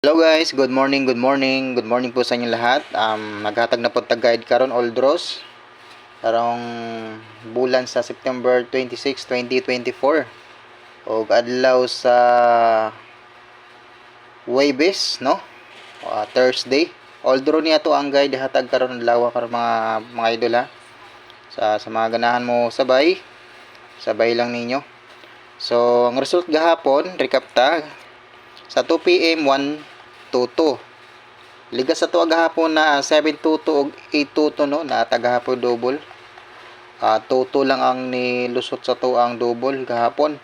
Hello guys, good morning, good morning, good morning po sa inyo lahat. Um, naghatag na po tag guide karon Oldros. Karong bulan sa September 26, 2024. O adlaw sa Waybes, no? Uh, Thursday. Oldro niya to ang guide hatag karon adlaw karon mga mga idol ha. Sa sa mga ganahan mo sabay, sabay lang ninyo. So, ang result gahapon, recap ta, sa 2 PM 122. Liga sa tuwa gahapon na 722 og 822 no na tagahapon double. Ah 22 lang ang nilusot sa tuwa ang double gahapon.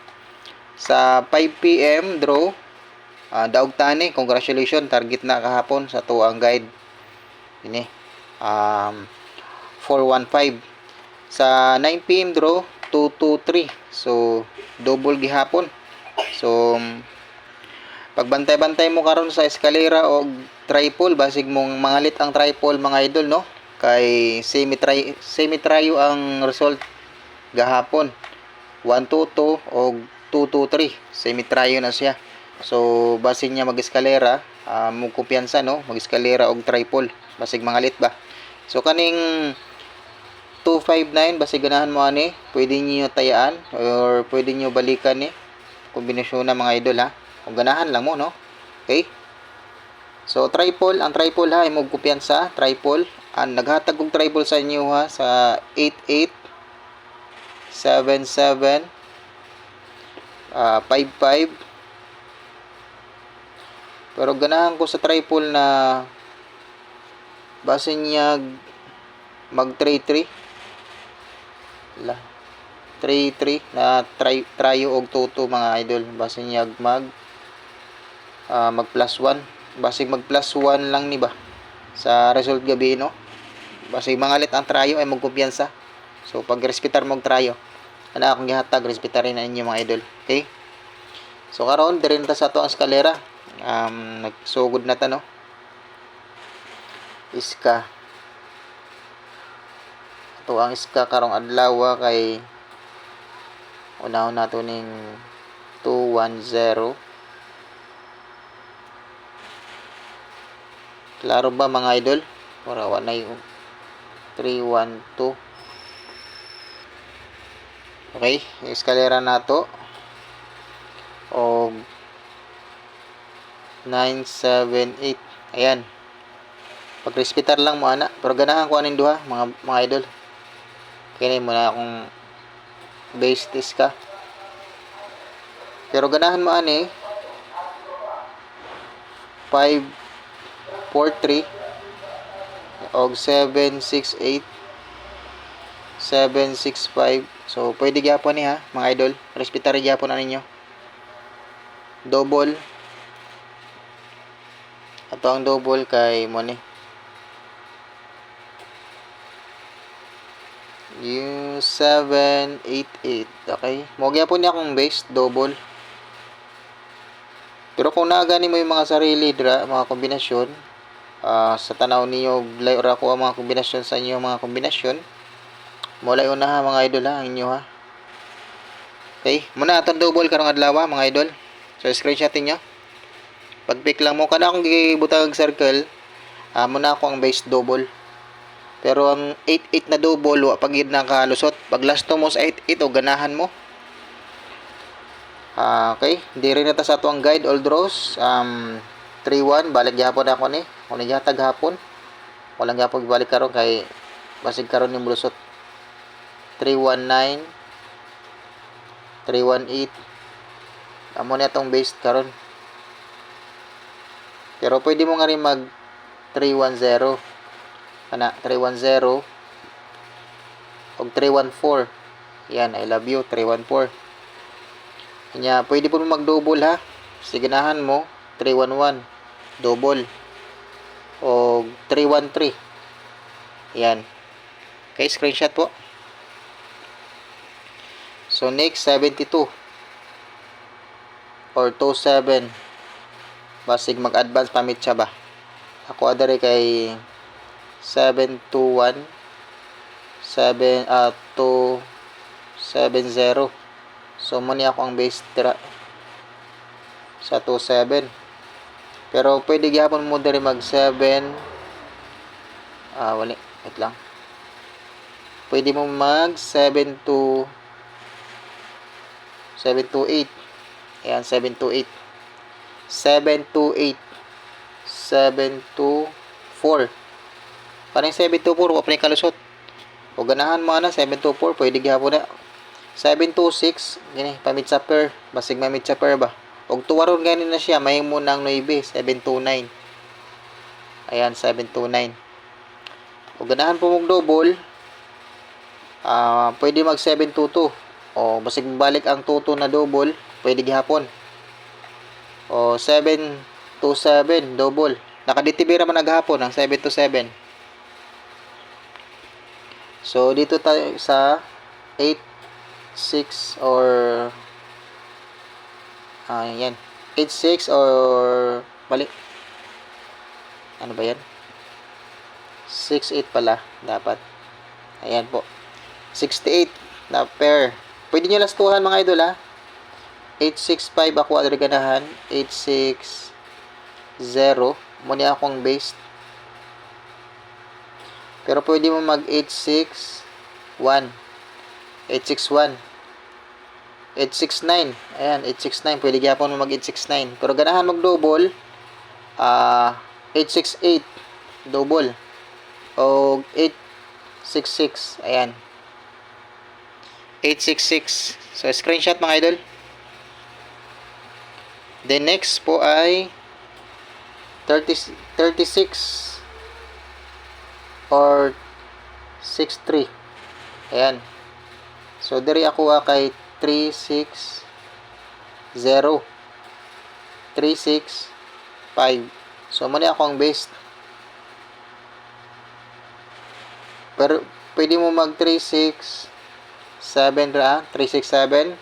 Sa 5 PM draw ah daog tani congratulations target na kahapon sa tuwa ang guide. Ini um 415 sa 9 PM draw 223 so double gihapon so pagbantay-bantay mo karon sa eskalera o tripod basig mong mangalit ang tripod mga idol no? Kay semi try semi tryo ang result gahapon. 122 o 223 semi tryo na siya. So basig niya mag eskalera uh, mo kumpiyansa no? Mag eskalera og tripod basig mangalit ba? So kaning 259 basi ganahan mo ani pwede niyo tayaan or pwede niyo balikan ni kombinasyon na mga idol ha kung ganahan lang mo no? Okay? So tripod ang tripod ha imong kumpiyansa tripod ang naghatag og tripod sa inyo ha sa 88 77 uh, 55 pero ganahan ko sa tripod na base niya mag 33 la 3-3 na try tryo og tuto mga idol. Base niya mag uh, mag plus 1 base mag plus 1 lang ni ba? Sa result gabi no? Base mangalit ang tryo ay magkumpiyansa. So pag respetar mo og tryo ana akong gihatag respetarin na inyo mga idol. Okay? So karon diri na sa to ang eskalera. Um nagsugod na ta no? Iska. To ang iska karong adlaw kay unahon nato ning 210 klaro ba mga idol? Para wala yung 312 okay eskalera nato og 978 ayan. Pagrespetar lang mo ana. Pero ganahan ko aning duha mga mga idol. Kini mo na akong base test ka. Pero ganahan mo ani. 5 4 3 og 768 765 so pwede gyapon ni ha mga idol. Respetar gyapon na ninyo. Double. Ato ang double kay mo ni yung 788 okay. Mo gyapon ni akong base double. Pero kung nagani mo yung mga sarili dra mga kombinasyon uh, sa tanaw niyo lay ora ko ang mga kombinasyon sa inyo mga kombinasyon mo lay una ha mga idol ha ang inyo ha okay muna atong double karong adlaw mga idol so screenshot niyo pag pick lang mo kada akong gibutag circle uh, muna ako ang base double pero ang 88 na double, wa pag yun nakalusot. Pag last mo sa 88 o ganahan mo. Uh, okay, di rin nata sa ito ang guide, old rose. Um, 3-1, balik gihapon ako ni. Kung nagyatag hapon. Walang gihapon balik karon kay basig karon ni mulusot. 319 318 Amo na itong base karon. Pero pwede mo nga rin mag 310 kana 310 og 314 yan I love you 314 kanya pwede po mag-double ha siginahan mo 311 double o 313 yan. Okay screenshot po. So next 72 or 27 basig mag-advance pamit siya ba? Ako adare kay 721 7 uh, 270 so muni ako ang base tira sa 27 Pero pwede gyapon mo diri mag 7 ah wali wait lang. Pwede mo mag 7 to 7 to 8. Ayan, 7 to 8. 7 to 8. 7 to 4. Parang 7 to 4, wapre kalusot. O ganahan mo na 7 to 4, pwede gyapon na. 7 to 6, gini, pamit sa per. Basig mamit sa per ba? Og tuwaron gani na siya, may mo ng 9, 7 to 9. Ayan, 7 to 9. O ganahan po mong double, ah pwede mag 7 to 2. O basig balik ang 2 to na double, pwede gihapon. O 7 to 7, double. Nakaditibira man naghapon ang 7 to 7. So, dito tayo sa 8, 6, or ah, yan. 8, 6, or balik. Ano ba yan? 6, 8 pala. Dapat. Ayan po. 68 na pair. Pwede nyo lastuhan mga idol ha. 865 ako adre ganahan. 860 muna akong base. Pero pwede mo mag 861 861 869 ayan 869 pwede gyapon mo mag 869 pero ganahan mag double ah 868 double. O 866 ayan. 866 so screenshot mga idol. Then next po ay 30, 36 or 63 ayan. So diri ako ah kay 360 365 so muna ako ang base. Pero pwede mo mag 367 ra 367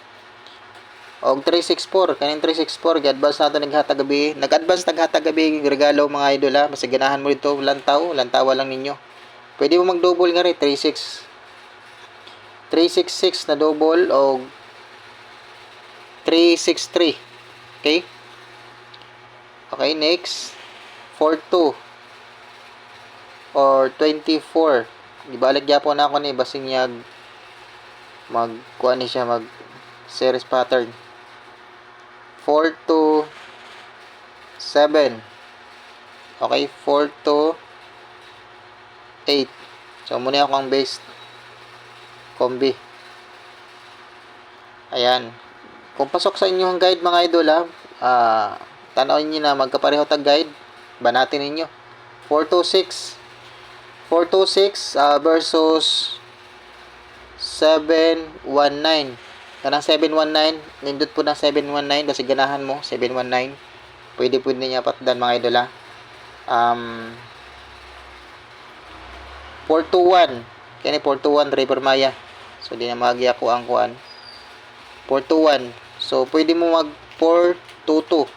og 364 kaning 364 gi-advance nato naghatag gabi. Nag-advance naghatag gabi regalo mga idol ha? Basta ganahan mo dito lantaw lantawa lang ninyo. Pwede mo mag double nga rin 36 366 na double o 363 okay? Okay next. 42 or 24 gibalik gyapon na ako ni basing yag mag kuha ni siya mag series pattern. 4 to 7 okay 4 to 8 so muna ako ang base combi. Ayan kung pasok sa inyong guide mga idol ha ah, tanawin nyo na magkapareho tag guide. Banatin ninyo. 4 to 6 4 to 6 ah, versus 719 kanang 719 nindot po na 719 kasi ganahan mo 719 pwede pwede niya patdan mga idol ha um 421 kani 421 driver maya. So di na magi ako ang kuan. 421 so pwede mo mag 422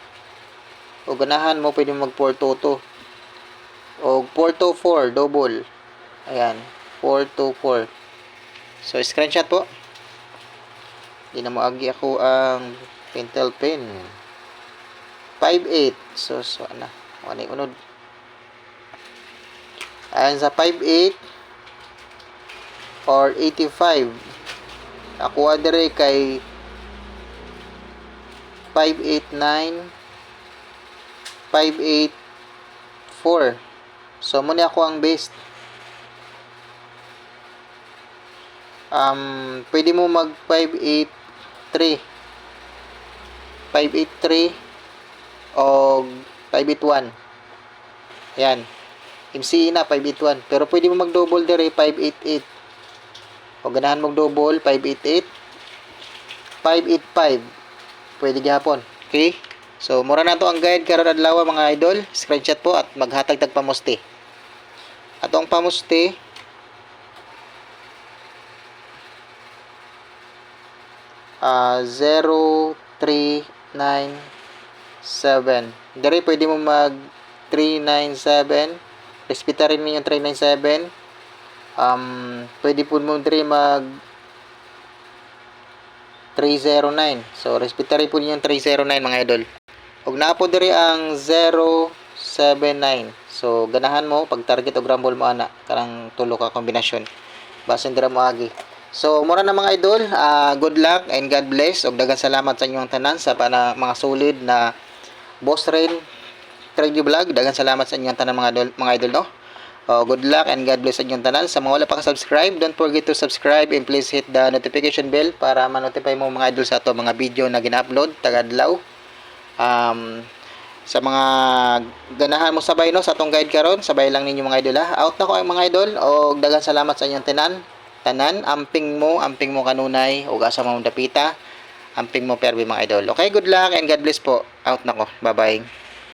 o ganahan mo pwede mo mag 422 o 424 double. Ayan 424 so screenshot po. Di na moagi ako ang pentel pen 58 so so ana ano unod? Ayan sa 58 or 85 ako adere kay 589 584 so muna ako ang base um, pwede mo mag 583 583 o 581 yan MCE na 581 pero pwede mo mag double dire 588 o ganahan mag double 588 585 pwede gihapon. Okay? So mura na to ang guide karon adlaw mga idol. Screenshot po at maghatag tag pamusti atong pamusti ah 0397 Dari pwede mo mag 397 Respeta rin ninyo 397 um, Pwede po mo diri mag 309 So respeta rin po ninyo 309 mga idol. Ug naa po diri ang 079 so ganahan mo pag target og rumble mo ana karang tulo ka kombinasyon. Basin dira mo agi. So mura na mga idol. Ah, good luck and God bless. Ug daghang salamat sa inyong tanan sa pana, mga solid na boss rain trade vlog. Daghang salamat sa inyong tanan mga idol mga idol no Oh, good luck and God bless inyong tanan. Sa mga wala pa ka-subscribe, don't forget to subscribe and please hit the notification bell para ma-notify mo mga idol sa ato mga video na gina-upload tagadlaw. Um, sa mga ganahan mo sabay no sa atong guide karon, sabay lang ninyo mga idol ha. Out na ko ang mga idol o daghang salamat sa inyong tanan. Tanan, amping mo, amping mo kanunay ug asa mo dapita. Amping mo perbi mga idol. Okay, good luck and God bless po. Out na ko. Bye-bye.